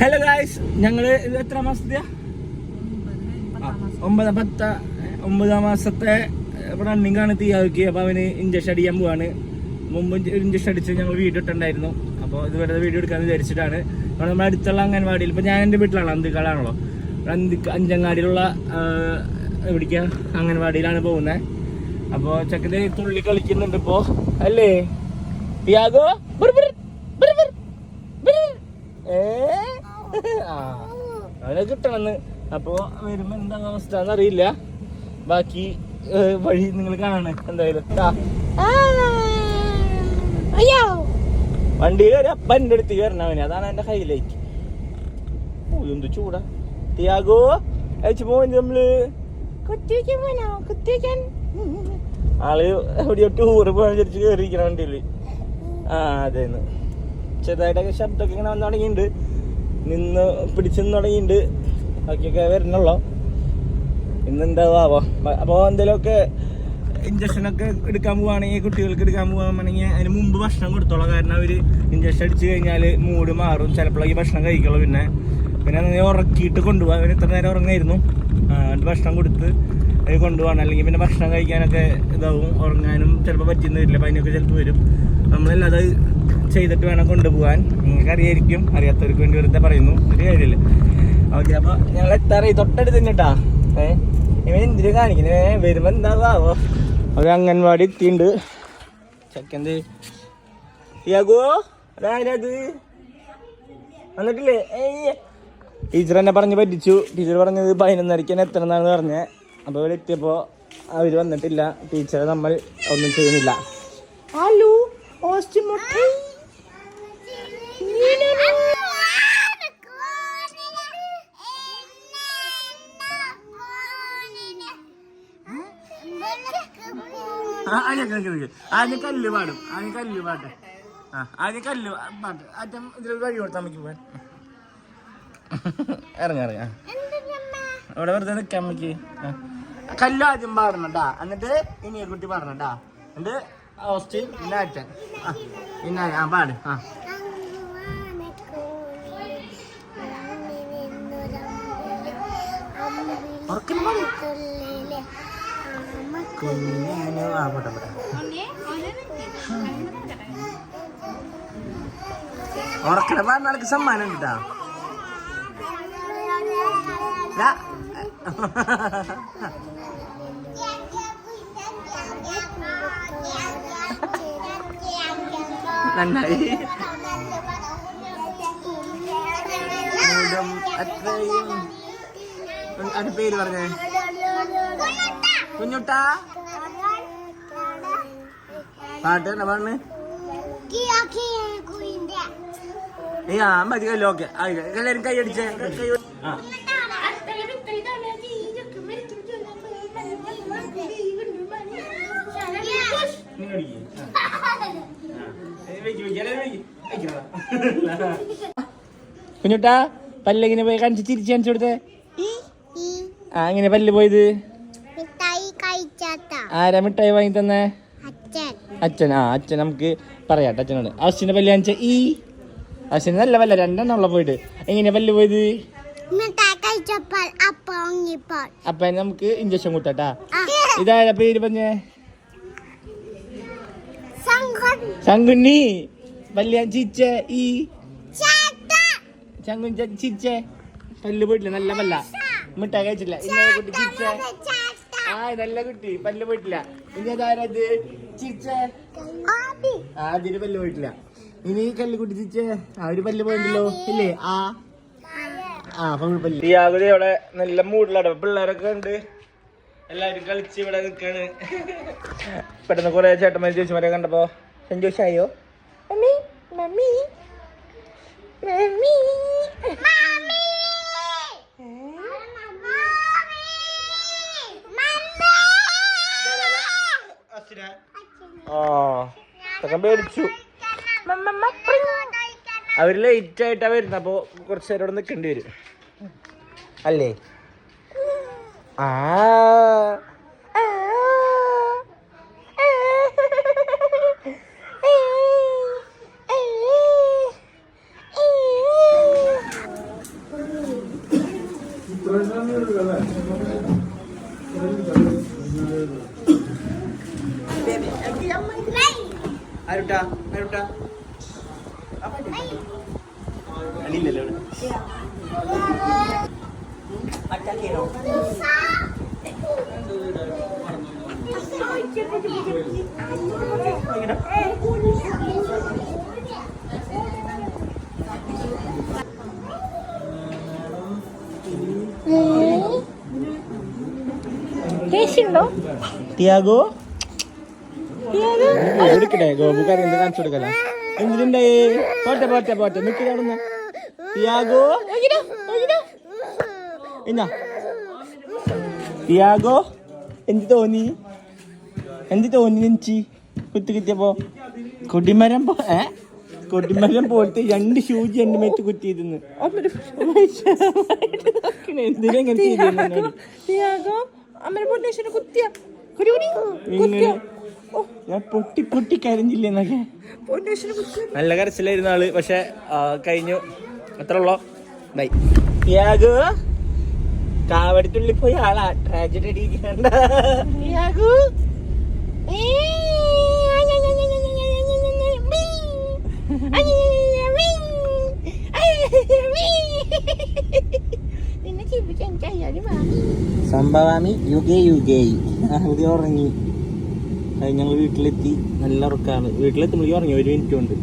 Hello guys ഞങ്ങൾ ഇത് എത്ര മാസത്തെയാ? ഒമ്പത് പത്ത ഒമ്പതാം മാസത്തെ റണ്ണിങ് ആണ് തീയാക്കി അപ്പോൾ അവന് ഇഞ്ചക്ഷൻ അടിക്കാൻ പോവാണ്. മുമ്പ് ഇഞ്ചക്ഷൻ അടിച്ച് ഞങ്ങൾ വീഡിയോ ഇട്ടുണ്ടായിരുന്നു അപ്പോൾ ഇത് വെറുതെ വീഡിയോ എടുക്കാൻ വിചാരിച്ചിട്ടാണ്. അപ്പോൾ നമ്മുടെ അടുത്തുള്ള അംഗൻവാടിയിൽ ഇപ്പോൾ ഞാൻ എന്റെ വീട്ടിലാണ് അന്തിക്കാളാണല്ലോ അന്തി അഞ്ചങ്ങാടിയിലുള്ള എവിടേക്കാ? അംഗൻവാടിയിലാണ് പോകുന്നത് അപ്പോൾ ചെക്കന് തുള്ളി കളിക്കുന്നുണ്ട് ഇപ്പോൾ അല്ലേ? തിയാഗോ. ഏ? അവനെ കിട്ടണമെന്ന് അപ്പോ വരുമ്പോ എന്താ അവസ്ഥ അറിയില്ല ബാക്കി വഴി നിങ്ങൾ കാണണേ എന്തായാലും. വണ്ടി വണ്ടിയിൽ ഒരു അപ്പന്റെ അടുത്ത് കയറണം അവന്. അതാണ് എന്റെ ഹൈലൈറ്റ് ഓ എന്ത് ചൂടാ. തിയാഗോ അയച്ചു പോവാൻ നമ്മൾ. ആൾ എവിടെയോ ടൂറ് പോകാൻ വിചാരിച്ച് കയറിയിരിക്കണ വണ്ടിയിൽ. ആ അതെന്ന് ചെറുതായിട്ടൊക്കെ ശബ്ദമൊക്കെ ഇങ്ങനെ വന്നു തുടങ്ങിയിട്ടുണ്ട്. നിന്ന് പിടിച്ചു തുടങ്ങിയിട്ടുണ്ട്. ബാക്കിയൊക്കെ വരണല്ലോ ഇന്ന് എന്താവാവോ അപ്പോൾ എന്തെങ്കിലുമൊക്കെ ഇഞ്ചക്ഷനൊക്കെ എടുക്കാൻ പോവുകയാണെങ്കിൽ കുട്ടികൾക്ക് എടുക്കാൻ പോവുകയാണെങ്കിൽ അതിന് മുമ്പ് ഭക്ഷണം കൊടുത്തോളാം. കാരണം അവർ ഇഞ്ചക്ഷൻ അടിച്ചു കഴിഞ്ഞാൽ മൂഡ് മാറും. ചിലപ്പോഴേക്ക് ഭക്ഷണം കഴിക്കുള്ളൂ പിന്നെ. പിന്നെ അങ്ങനെ ഉറക്കിയിട്ട് കൊണ്ടുപോകാം അവന് ഇത്ര നേരം ഉറങ്ങായിരുന്നു. ഭക്ഷണം കൊടുത്ത് കൊണ്ടുപോകണം അല്ലെങ്കിൽ പിന്നെ ഭക്ഷണം കഴിക്കാനൊക്കെ ഇതാവും. ഉറങ്ങാനും ചിലപ്പോൾ പറ്റുന്ന വരില്ല അപ്പം അതിനൊക്കെ ചിലപ്പോൾ വരും. നമ്മളെല്ലാം അത് ചെയ്തിട്ട് വേണം കൊണ്ടുപോകാൻ. നിങ്ങൾക്ക് അറിയായിരിക്കും അറിയാത്തവർക്ക് വേണ്ടി വെറുതെ പറയുന്നു. ഒരു കാര്യമില്ല. ഓക്കെ അപ്പോൾ ഞങ്ങൾ എത്താറായി. തൊട്ടടുത്ത് തന്നെട്ടാ ഏ ഇവൻ എന്തിനു കാണിക്കുന്നേ? വരുമ്പോൾ എന്താവോ ഒരു അംഗൻവാടി എത്തിയിട്ടുണ്ട് ചെക്കന്ത് യാഗോ? അതായത് വന്നിട്ടില്ലേ? ടീച്ചർ എന്നെ പറഞ്ഞ് പറ്റിച്ചു. ടീച്ചർ പറഞ്ഞത് പതിനൊന്നരയ്ക്ക് തന്നെ എത്തണം എന്നാണ് പറഞ്ഞത് അപ്പോൾ ഇവിടെ എത്തിയപ്പോൾ അവർ വന്നിട്ടില്ല. ടീച്ചറെ നമ്മൾ ഒന്നും ചെയ്യുന്നില്ല. ഹലോ? ഓസ്റ്റ് ആദ്യം കല്ല് പാടും. ആദ്യം കല്ല് പാട്ടെ. ആ ആദ്യം കല്ല് പാട്ട്. അറ്റം ഇതിൽ വഴി കൊടുത്താൽ നമുക്ക് പോവാൻ. ഇറങ്ങ ഇറങ്ങ. അവിടെ വെറുതെ നിൽക്കാൻ നമുക്ക് കല്ല് ആദ്യം പാടണട്ടാ എന്നിട്ട് ഇനിയെ കുട്ടി പാടണട്ടാ എന്നിട്ട് ഓസ്റ്റിൻ ആ പിന്നെ ആ പാട് ആ ആ പോട്ടെ പോട്ടെ ഉറക്കല പാടുന്ന ആൾക്ക് സമ്മാനം ഉണ്ട് ട്ടാ. നന്നായി മൂലം അത്രയും അടുത്ത പേര് പറഞ്ഞേ? കുഞ്ഞുട്ടാ? പാട്ട് എന്നാ പാടുന്നു? ഏ ആ മതി കല്ലോ ഓക്കെ എല്ലാരും കൈ അടിച്ചേ. കൈ ആ. നിങ്ങൾ കുഞ്ഞുട്ടാ പല്ലെങ്ങനെ പോയി കാണിച്ച് തിരിച്ചു കാണിച്ചു കൊടുത്തേ. ആ എങ്ങനെ പല്ല് പോയത്? ആരാ മിഠായി വാങ്ങി തന്നേ? അച്ഛൻ. അച്ഛൻ ആ അച്ഛൻ നമുക്ക് പറയാട്ടെ അച്ഛനോട്. അശ്വിന്റെ പല്ല് കാണിച്ച ഈ. അശ്വിന് നല്ല പല്ല രണ്ടെണ്ണം ഉള്ള പോയിട്ട്. എങ്ങനെയാ പല്ല് പോയത്? അപ്പ നമുക്ക് ഇഞ്ചക്ഷൻ കൂട്ടാട്ടാ ഇതാരാ പേര് പറഞ്ഞേ? ശങ്കുണ്ണി വല്യാൻ ചിച്ചേ ഈ. ശങ്കുൻ ചിച്ചേ. പല്ല് പോയിട്ടില്ല നല്ല പല്ല. മിഠായി കഴിച്ചില്ല ഇന്നേ കുട്ടി ചിച്ച? ആ നല്ല കുട്ടി. പല്ല് പോയിട്ടില്ല ഇനി അതാരത് ചിച്ചേ. ആദി. ആദ്യം പല്ല് പോയിട്ടില്ല ഇനി കല്ല് കുട്ടി ചിച്ച? ഒരു പല്ല് പോയിട്ടല്ലോ. ഇല്ലേ? ആ. ആ പല്ല്. ഈ ആകുതി അവിടെ നല്ല മൂഡിലാണ്. പിള്ളേരൊക്കെ ഉണ്ട്. എല്ലാവരും കളിച്ച് ഇവിടെ നിൽക്കാണ്. പെട്ടെന്ന് കുറെ ചേട്ടന്മാർ ചേച്ചിമാരെ കണ്ടപ്പോ സന്തോഷായോ? Mummy mummy mummy. മമ്മി. ആ ചെക്കൻ പേടിച്ചു. അവർ ലേറ്റ് ആയിട്ടാ വരുന്നത് അപ്പൊ കുറച്ച് നേരം ഇവിടെ നിൽക്കേണ്ടി വരും. അല്ലേ? ആ. മേരുട്ടാ മേരുട്ടാ അടിയില്ലല്ലോ ഇവിടെ. അറ്റാക്കിയോ ടേസ്റ്റുണ്ടോ ടിയാഗോ? എടുക്കട്ടെ ഗോപുക്കാരൻ എന്ത് കാണിച്ചു കൊടുക്കല? എന്തിനുണ്ടേ? പോട്ടെ പോട്ടെ പോട്ടെ നിൽക്കി അവിടുന്ന്. തിയാഗോ എന്നാ ടിയാഗോ എന്ത് തോന്നി? എന്ത് തോന്നി നെഞ്ചി കുത്തി കുത്തിയപ്പോ കൊടിമരം പോ ഏ? കൊടിമരം പോലത്തെ രണ്ട് ഷൂജി എന്റെ മേത്ത് കുത്തിയിരുന്നു എന്തിനാ ഇങ്ങനെ ചെയ്തിരുന്നെ എന്നോട്? ഇങ്ങനെ ഞാൻ പൊട്ടി പൊട്ടി കരഞ്ഞില്ല എന്നൊക്കെ. നല്ല കരച്ചിലായിരുന്ന ആൾ പക്ഷെ കഴിഞ്ഞു. എത്ര ഉള്ളോ. ബൈ യാഗു കാവടിത്തുള്ളി പോയി ആളാ. ട്രാജഡി അടിക്കണ്ട യാഗു. സംഭവാമി യുഗേ യുഗേ ആദ്യം ഉറങ്ങി. ഞങ്ങൾ വീട്ടിലെത്തി. നല്ല ഉറക്കാണ്. വീട്ടിലെത്തുമ്പോഴേക്കും ഉറങ്ങി. ഒരു മിനിറ്റ് കൊണ്ട്